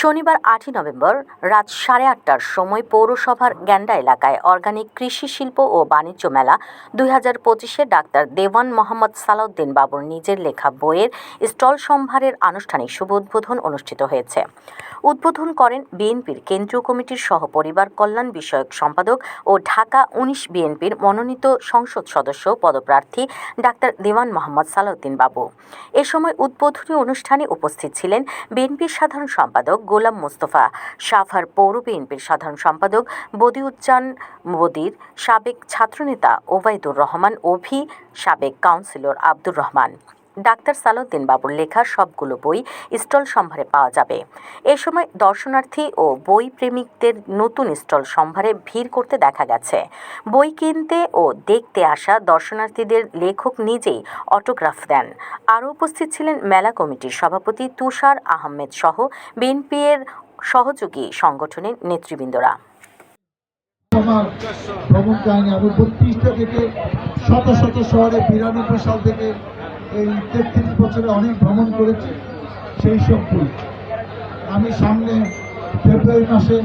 শনিবার আটই নভেম্বর রাত সাড়ে আটটার সময় পৌরসভার গ্যান্ডা এলাকায় অর্গানিক কৃষি শিল্প ও বাণিজ্য মেলা দুই হাজার পঁচিশে ডাক্তার দেওয়ান মোহাম্মদ সালাউদ্দিন বাবুর নিজের লেখা বইয়ের স্টল সম্ভারের আনুষ্ঠানিক শুভ উদ্বোধন অনুষ্ঠিত হয়েছে। উদ্বোধন করেন বিএনপির কেন্দ্রীয় কমিটির সহ পরিবার কল্যাণ বিষয়ক সম্পাদক ও ঢাকা উনিশ বিএনপির মনোনীত সংসদ সদস্য পদপ্রার্থী ডাক্তার দেওয়ান মোহাম্মদ সালাউদ্দিন বাবু। এ সময় উদ্বোধনী অনুষ্ঠানে উপস্থিত ছিলেন বিএনপির সাধারণ সম্পাদক গোলাম মোস্তফা। সাফার পৌর বিএনপির সাধারণ সম্পাদক বদিউজ্জান বদির সাবেক ছাত্রনেতা ওবায়দুর রহমান অভি সাবেক কাউন্সিলর আব্দুর রহমান। ডাক্তার সালাউদ্দিন বাবুর লেখা সবগুলো বই স্টল সম্ভারে পাওয়া যাবে। এ সময় দর্শনার্থী ও বই প্রেমিকদের নতুন স্টল সম্ভারে ভিড় করতে দেখা গেছে। বই কিনতে ও দেখতে আসা দর্শনার্থীদের লেখক নিজেই অটোগ্রাফ দেন। আরও উপস্থিত ছিলেন মেলা কমিটির সভাপতি তুষার আহমেদ সহ বিএনপি এর সহযোগী সংগঠনের নেতৃবৃন্দরা। আমার আমি বত্রিশটা থেকে শত শত শহরে বিরানব্বই সাল থেকে এই তেত্রিশ বছরে অনেক ভ্রমণ করেছি, সেই সব বই আমি সামনে ফেব্রুয়ারি মাসে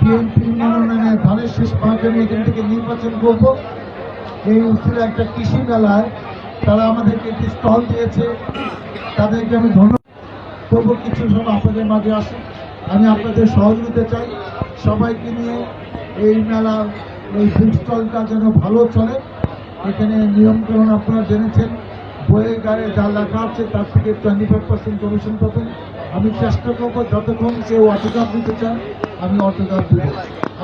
বিএনপি মনোনয়নে ধানের শেষ পাঁচ আমি এখান থেকে নির্বাচন করব। এই উত্তরে একটা কৃষি মেলায় তারা আমাদেরকে একটি স্টল দিয়েছে। তাদেরকে আমি ধন্যবাদ তবু কিছু সময় আপনাদের মাঝে আসি। আমি আপনাদের সহযোগিতা চাই। সবাইকে নিয়ে এই মেলা, এই ফুড স্টলটা যেন ভালো চলে। এখানে নিয়মকানুন আপনারা জেনেছেন। বইয়ের গায়ে যা লেখা আছে, তার থেকে টোয়েন্টি ফাইভ পার্সেন্ট কমিশন পাবেন। আমি চেষ্টা করব যতক্ষণ কেউ অটোগ্রাফ দিতে চান আমি অটোগ্রাফ দেবো।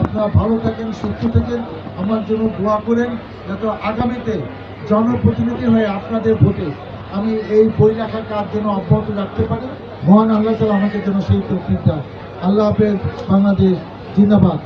আপনারা ভালো থাকেন, সুস্থ থাকেন। আমার জন্য দোয়া করেন যাতে আগামীতে জনপ্রতিনিধি হয়ে আপনাদের ভোটে আমি এই বই লেখার কাজ যেন অব্যাহত রাখতে পারি। মহান আল্লাহ তালা আমাকে যেন সেই দেয় আল্লাহ হাফেজ, বাংলাদেশ, জিন্দাবাদ।